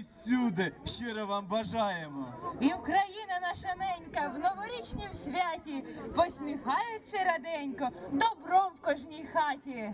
лється всюди. Щиро вам бажаємо. І Україна наша ненька в новорічнім святі посміхається раденько, добром в кожній хаті.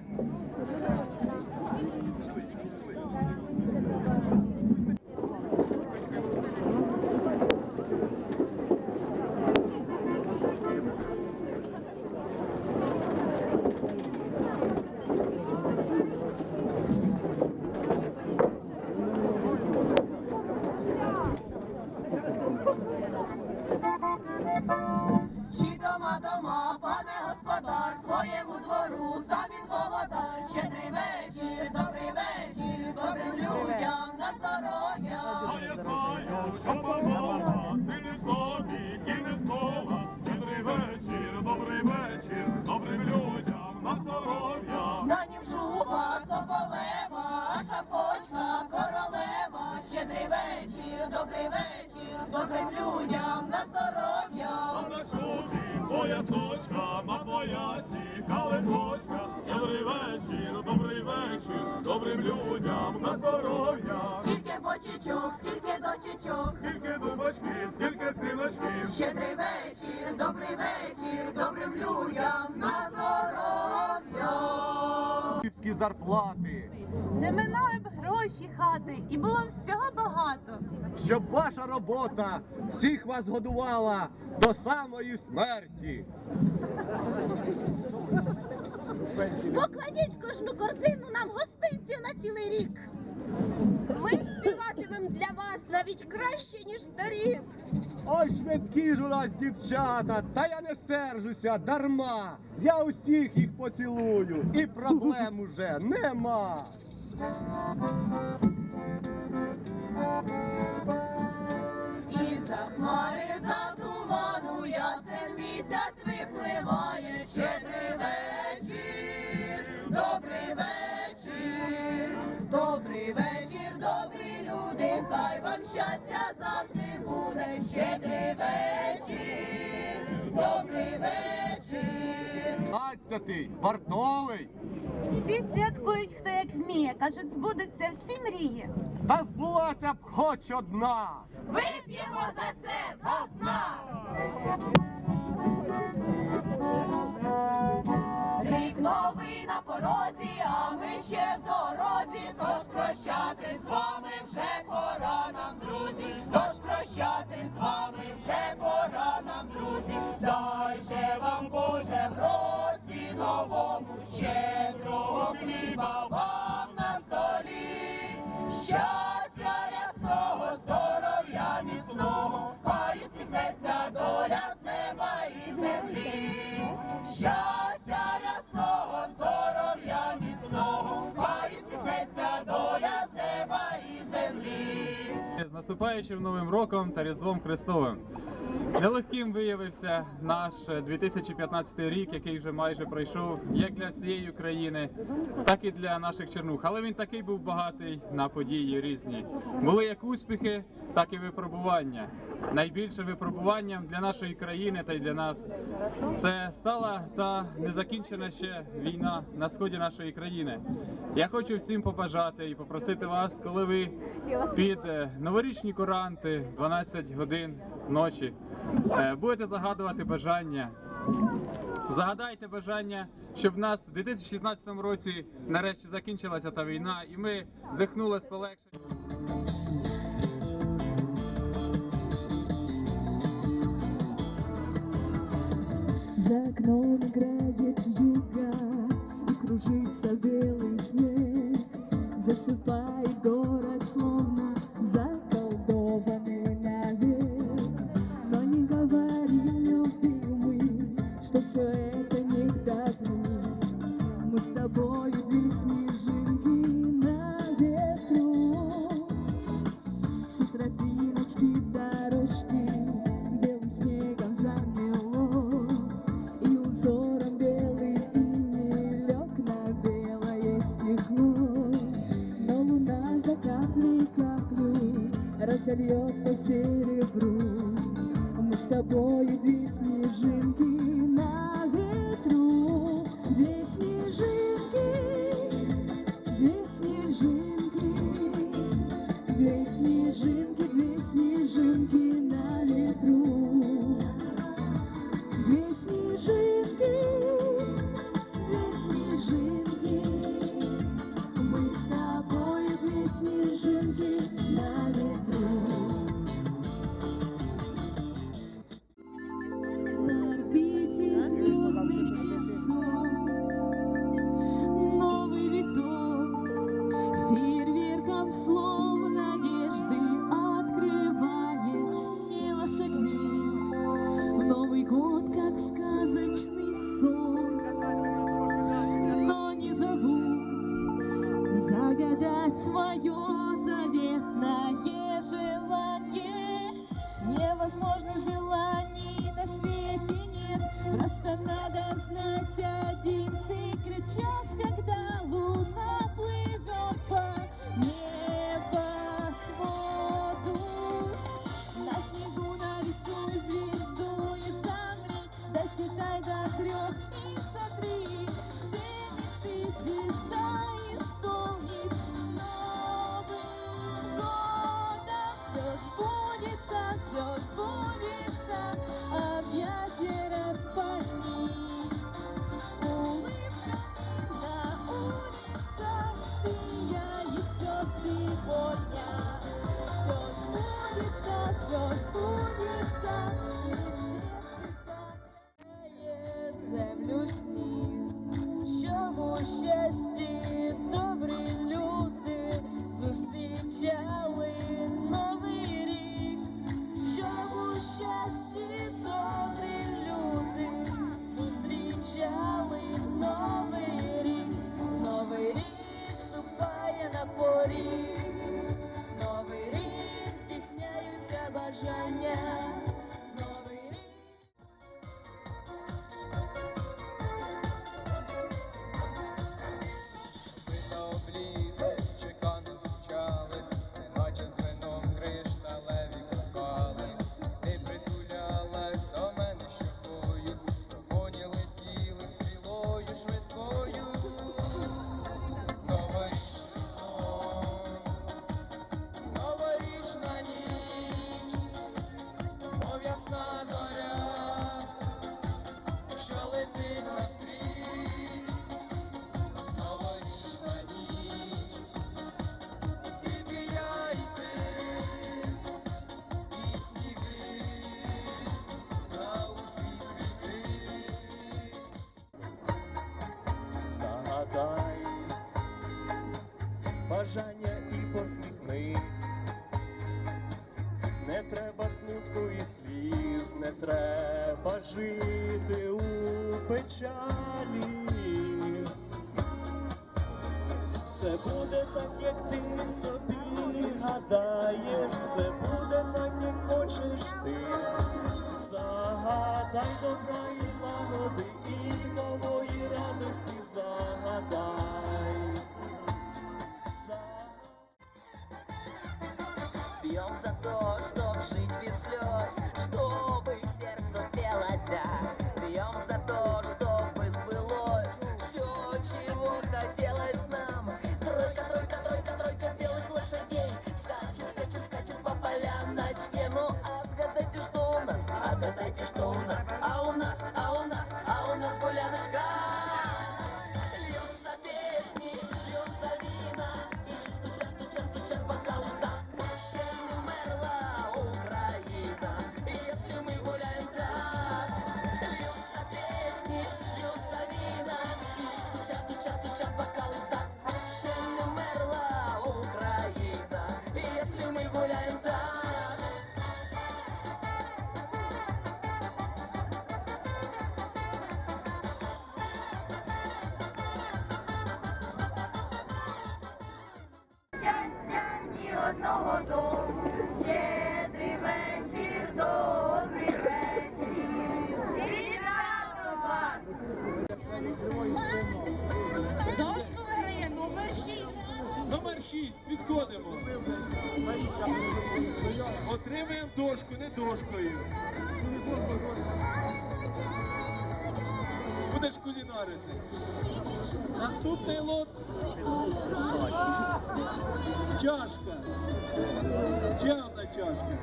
Шубі поясочка, на поясі калиточка. Добрий вечір, добрий вечір, добрим людям на здоров'я. Скільки бочечок, скільки дочечок, Скільки дубачків, скільки синочків. Щедрий вечір, добрий вечір, добрим людям на здоров'я. Зарплати, Не минали б гроші хати, і було всього багато. щоб ваша робота всіх вас годувала до самої смерті. Покладіть кожну корзину нам гостинців на цілий рік. Ми співатимемо для вас навіть краще, ніж старі. Ой, швидкі ж у нас дівчата, та я не сержуся дарма. Я усіх їх поцілую, і проблем уже нема. І за хмари, за туману ясен місяць випливає. Двадцятий, вартовий, Всі святкують, хто як вміє, кажуть, збудуться всі мрії. та збулася б хоч одна. Вип'ємо за це до дна. Рік новий на порозі, а ми ще в дорозі, тож прощати з вами вже пора нам, друзі, наступаючим новим роком та Різдвом Христовим. Нелегким виявився наш 2015 рік, який вже майже пройшов, як для всієї України, так і для наших чернух. Але він такий був багатий на події різні. Були як успіхи, так і випробування. Найбільше випробуванням для нашої країни та й для нас це стала та незакінчена ще війна на сході нашої країни. Я хочу всім побажати і попросити вас, коли ви під е, новорічні коранти 12 годин ночі е, будете загадувати бажання. Загадайте бажання, щоб в нас в 2016 році нарешті закінчилася та війна, і ми вдихнули з полегшенням. За окном играет юга И кружится белый снег Засыпает по серебру. Мы с тобой две снежинки на ветру. Две снежинки, две снежинки Две снежинки, две снежинки. считай до трех и сотри, все мечты звезда из печалі, все буде так, як ти собі гадаєш, все буде так, як хочеш ти, загадай добра і злагоди і нової радості загадай. Бьем за то, чтоб жить без слез, чтобы сердцу пелося. Бьем за то, até de estumas, até de estumas. одного дому, щедрий вечір, добрий вечір. Світам вас! Дошку виграє номер 6. Номер 6, підходимо. Отримаємо дошку, не дошкою будеш кулінарити. Наступний лот. Чашка. Ще одна чашка.